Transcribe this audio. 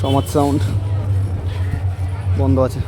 সমাজ সাউন্ড বন্ধ আছে।